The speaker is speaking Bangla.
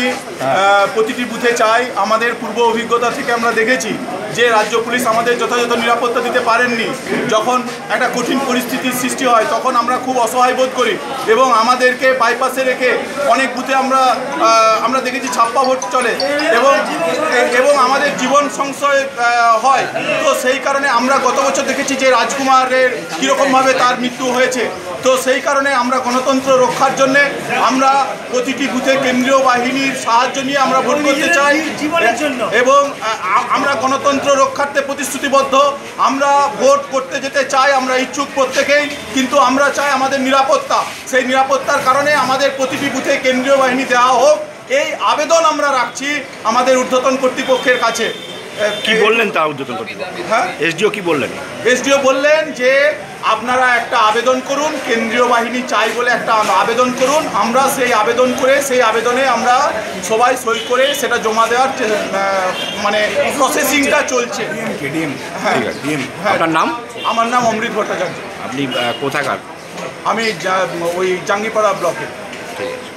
আহ, প্রতিটি বুথে চাই। আমাদের পূর্ব অভিজ্ঞতা থেকে আমরা দেখেছি যে রাজ্য পুলিশ আমাদের যথাযথ নিরাপত্তা দিতে পারেননি। যখন একটা কঠিন পরিস্থিতির সৃষ্টি হয় তখন আমরা খুব অসহায় বোধ করি এবং আমাদেরকে বাইপাসে রেখে অনেক বুথে আমরা আমরা দেখেছি ছাপ্পা ভোট চলে এবং এবং আমাদের জীবন সংশয় হয়। তো সেই কারণে আমরা গত বছর দেখেছি যে রাজকুমারের কীরকমভাবে তার মৃত্যু হয়েছে। তো সেই কারণে আমরা গণতন্ত্র রক্ষার জন্য আমরা প্রতিটি বুথে কেন্দ্রীয় বাহিনীর সাহায্য নিয়ে আমরা ভোট করতে চাই। এবং আমরা গণতন্ত্র রক্ষার্থে প্রতিশ্রুতিবদ্ধ। আমরা ভোট করতে যেতে চাই আমরা ইচ্ছুক প্রত্যেকেই কিন্তু আমরা চাই আমাদের নিরাপত্তা। সেই নিরাপত্তার কারণে আমাদের প্রতিটি বুথে কেন্দ্রীয় বাহিনী দেওয়া হোক। এই আবেদন আমরা রাখছি আমাদের ঊর্ধ্বতন কর্তৃপক্ষের কাছে। কি বললেন তা উদ্যোতন হ্যাঁ? এসডিও কি বললেন? এসডিও বললেন যে আপনারা একটা আবেদন করুন কেন্দ্রীয় বাহিনী চাই বলে একটা আবেদন করুন আমরা সেই আবেদন করে সেই আবেদনে আমরা সবাই সই করে সেটা জমা দেওয়ার মানে প্রসেসিংটা চলছে। হ্যাঁ ঠিক হ্যাঁ। আপনার নাম? আমার নাম অমৃত ভট্টাচার্য। আপনি কোথাকার? আমি ওই জাঙ্গিপাড়া ব্লকে। ঠিক আছে।